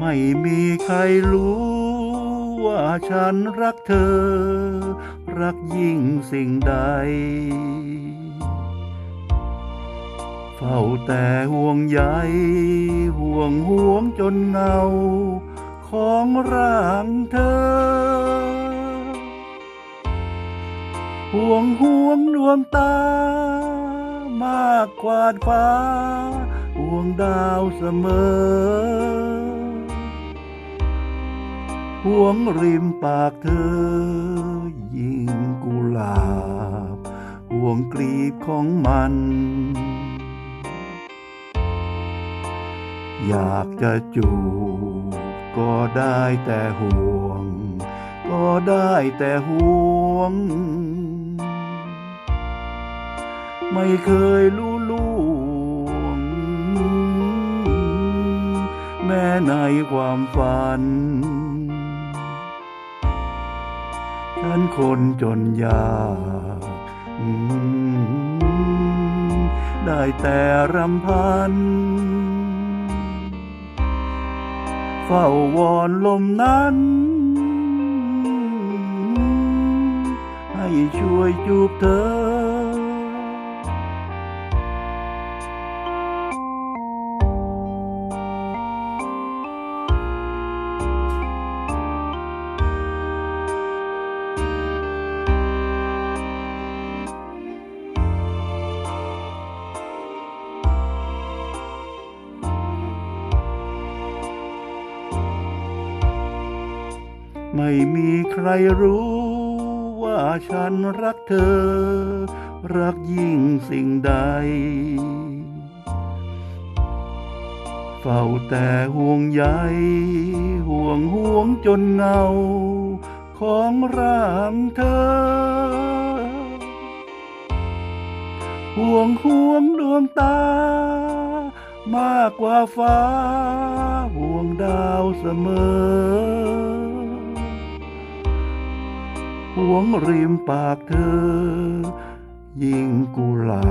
ไม่มีใครรู้ ว่าฉันรักเธอ รักยิ่งสิ่งใด เฝ้าแต่ห่วงใยห่วงห่วงจนเงา ของร่างเธอ ห่วงห่วงดวงตามากกว่าฟ้าห่วงดาวเสมอ ห่วงริมปากเธอ ยิ่งกุหลาบห่วงกลีบของมัน อยากจะจูบก็ได้แต่ห่วง ก็ได้แต่ห่วง ไม่เคยรู้ล่วง แม้ในความฝัน คนจนยากได้แต่รำพัน เฝ้าวอนลมนั้น ให้ช่วยจูบเธอ ไม่มีใครรู้ว่าฉันรักเธอ รักยิ่งสิ่งใด เฝ้าแต่ห่วงใยห่วงห่วงจนเงา ของร่างเธอ ห่วงห่วงดวงตา มากกว่าฟ้า ห่วงดาวเสมอ ห่วงริมปากเธอ ยิ่งกุหลา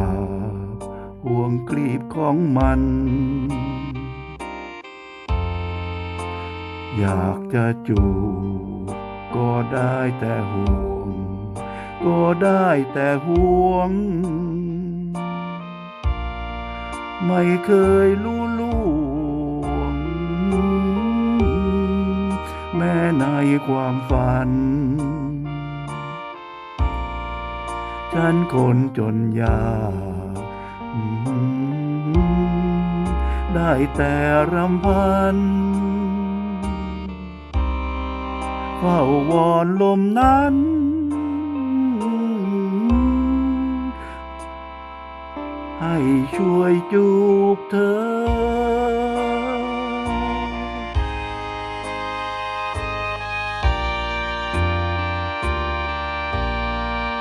บห่วงกลีบของมัน อยากจะจูบก็ได้แต่ห่วง ก็ได้แต่ห่วง ไม่เคยรู้ล่วง แม้ในความฝัน ฉันคนจนยากได้แต่รำพันเฝ้าวอนลมนั้น ให้ช่วยจูบเธอ